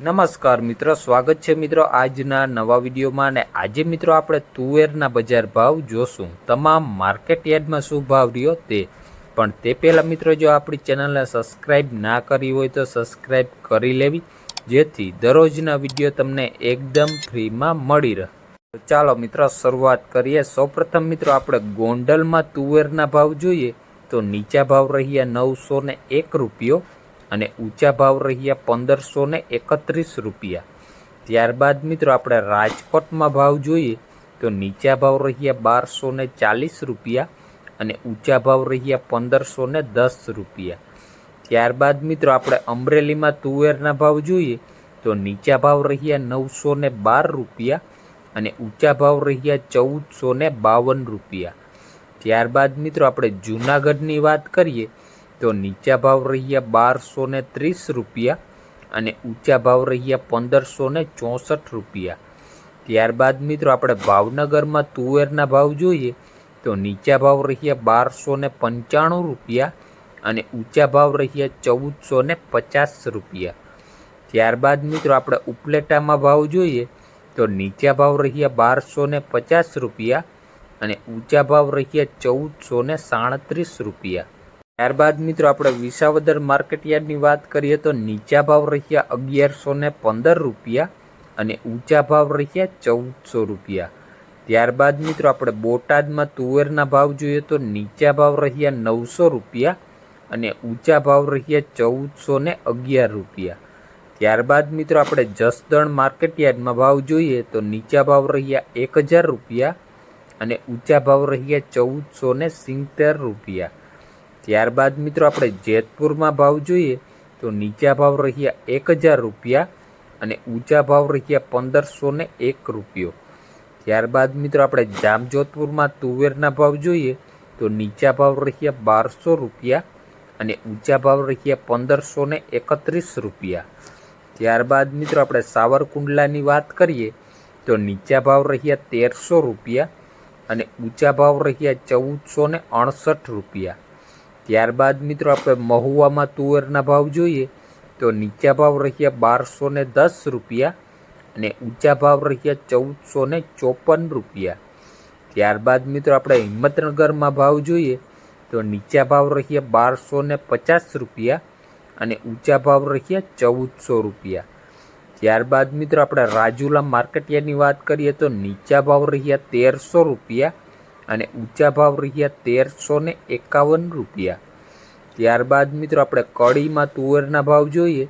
નમસ્કાર મિત્રો, સ્વાગત છે મિત્રો આજના નવા વિડીયોમાં અને આજે મિત્રો આપણે તુવેરના બજાર ભાવ જોશું. તમામ માર્કેટ યાર્ડમાં શું ભાવ રહ્યો તે. પણ તે પહેલાં મિત્રો, જો આપણી ચેનલને સબસ્ક્રાઈબ ના કરી હોય તો સબસ્ક્રાઈબ કરી લેવી, જેથી દરરોજના વીડિયો તમને એકદમ ફ્રીમાં મળી રહે. તો ચાલો મિત્રો, શરૂઆત કરીએ. સૌપ્રથમ મિત્રો, આપણે ગોંડલમાં તુવેરના ભાવ જોઈએ તો નીચા ભાવ રહ્યા નવસો ને એક રૂપિયો અને ઊંચા ભાવ રહ્યા પંદરસો ને એકત્રીસ રૂપિયા. ત્યારબાદ મિત્રો આપણે રાજકોટમાં ભાવ જોઈએ તો નીચા ભાવ રહ્યા બારસો ને ચાલીસ રૂપિયા અને ઊંચા ભાવ રહ્યા પંદરસો ને દસ રૂપિયા. ત્યારબાદ મિત્રો આપણે અમરેલીમાં તુવેરના ભાવ જોઈએ તો નીચા ભાવ રહ્યા નવસો ને બાર રૂપિયા અને ઊંચા ભાવ રહ્યા ચૌદસો ને બાવન રૂપિયા. ત્યારબાદ મિત્રો આપણે જૂનાગઢની વાત કરીએ તો નીચા ભાવ રહ્યા બારસો ને ત્રીસ રૂપિયા અને ઊંચા ભાવ રહ્યા પંદરસો ને ચોસઠ રૂપિયા. ત્યારબાદ મિત્રો આપણે ભાવનગરમાં તુવેરના ભાવ જોઈએ તો નીચા ભાવ રહ્યા બારસો ને પંચાણું રૂપિયા અને ઊંચા ભાવ રહ્યા ચૌદસો ને પચાસ રૂપિયા. ત્યારબાદ મિત્રો આપણે ઉપલેટામાં ભાવ જોઈએ તો નીચા ભાવ રહ્યા બારસો ને પચાસ રૂપિયા અને ઊંચા ભાવ રહ્યા ચૌદસો ને સાડત્રીસ રૂપિયા. ત્યારબાદ મિત્રો આપણે વિસાવદર માર્કેટ યાર્ડની વાત કરીએ તો નીચા ભાવ રહ્યા અગિયારસો ને પંદર રૂપિયા અને ઊંચા ભાવ રહ્યા ચૌદસો રૂપિયા. ત્યારબાદ મિત્રો આપણે બોટાદમાં તુવેરના ભાવ જોઈએ તો નીચા ભાવ રહ્યા નવસો રૂપિયા અને ઊંચા ભાવ રહ્યા ચૌદસો ને અગિયાર રૂપિયા. ત્યારબાદ મિત્રો આપણે જસદણ માર્કેટ યાર્ડમાં ભાવ જોઈએ તો નીચા ભાવ રહ્યા એક હજાર રૂપિયા અને ઊંચા ભાવ રહ્યા ચૌદસો ને સિત્તેર રૂપિયા. ત્યારબાદ મિત્રો આપણે જેતપુરમાં ભાવ જોઈએ તો નીચા ભાવ રહ્યા એક હજાર રૂપિયા અને ઊંચા ભાવ રહ્યા પંદરસો ને એક રૂપિયો. ત્યારબાદ મિત્રો આપણે જામજોધપુરમાં તુવેરના ભાવ જોઈએ તો નીચા ભાવ રહ્યા બારસો રૂપિયા અને ઊંચા ભાવ રહ્યા પંદરસો ને એકત્રીસ રૂપિયા. ત્યારબાદ મિત્રો આપણે સાવરકુંડલાની વાત કરીએ તો નીચા ભાવ રહ્યા તેરસો રૂપિયા અને ઊંચા ભાવ રહ્યા ચૌદસો ને અડસઠ રૂપિયા. ત્યારબાદ મિત્રો આપણે મહુવામાં તુવેરના ભાવ જોઈએ, તો નીચા ભાવ રહ્યા બારસો ને દસ રૂપિયા અને ઊંચા ભાવ રહ્યા ચૌદસો ને ચોપન રૂપિયા. ત્યારબાદ મિત્રો આપણે હિંમતનગરમાં ભાવ જોઈએ, તો નીચા ભાવ રહ્યા બારસો ને પચાસ રૂપિયા અને ઊંચા ભાવ રહ્યા ચૌદસો રૂપિયા. ત્યારબાદ મિત્રો આપણે રાજુલા માર્કેટિયાની વાત કરીએ, તો નીચા ભાવ રહ્યા તેરસો રૂપિયા અને ઊંચા ભાવ રહ્યા તેરસો ને એકાવન રૂપિયા. ત્યારબાદ મિત્રો આપણે કડીમાં તુવેરના ભાવ જોઈએ,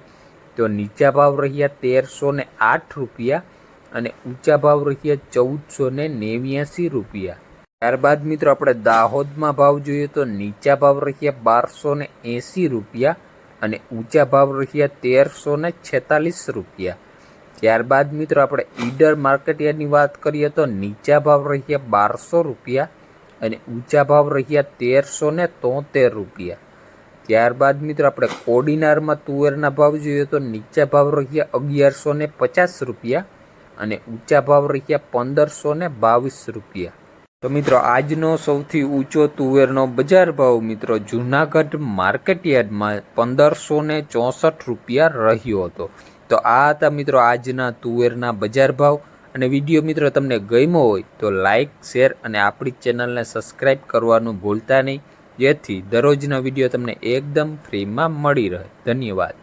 તો નીચા ભાવ રહ્યા તેરસો ને આઠ રૂપિયા અને ઊંચા ભાવ રહ્યા ચૌદસો ને નેવ્યાસી રૂપિયા. ત્યારબાદ મિત્રો આપણે દાહોદમાં ભાવ જોઈએ, તો નીચા ભાવ રહ્યા બારસો ને એંસી રૂપિયા અને ઊંચા ભાવ રહ્યા તેરસો ને છેતાલીસ રૂપિયા. ત્યારબાદ મિત્રો આપણે ઈડર માર્કેટયાર્ડની વાત કરીએ તો નીચા ભાવ રહ્યા બારસો રૂપિયા અને ઊંચા ભાવ રહ્યા તેરસો ને તોતેર રૂપિયા. ત્યારબાદ મિત્રો આપણે કોડીનારમાં તુવેરના ભાવ જોઈએ તો નીચા ભાવ રહ્યા અગિયારસો ને પચાસ રૂપિયા અને ઊંચા ભાવ રહ્યા પંદરસો ને બાવીસ રૂપિયા. તો મિત્રો આજનો સૌથી ઊંચો તુવેરનો બજાર ભાવ મિત્રો જૂનાગઢ માર્કેટયાર્ડમાં પંદરસો ને ચોસઠ રૂપિયા રહ્યો હતો. તો આ હતા મિત્રો આજના તુવેરના બજાર ભાવ. અને વીડિયો મિત્રો તમને ગમ્યો હોય તો લાઇક શેર અને આપણી ચેનલને સબસ્ક્રાઈબ કરવાનું ભૂલતા નહીં. જેથી દરરોજના વીડિયો તમને એકદમ ફ્રીમાં મળી રહે. ધન્યવાદ.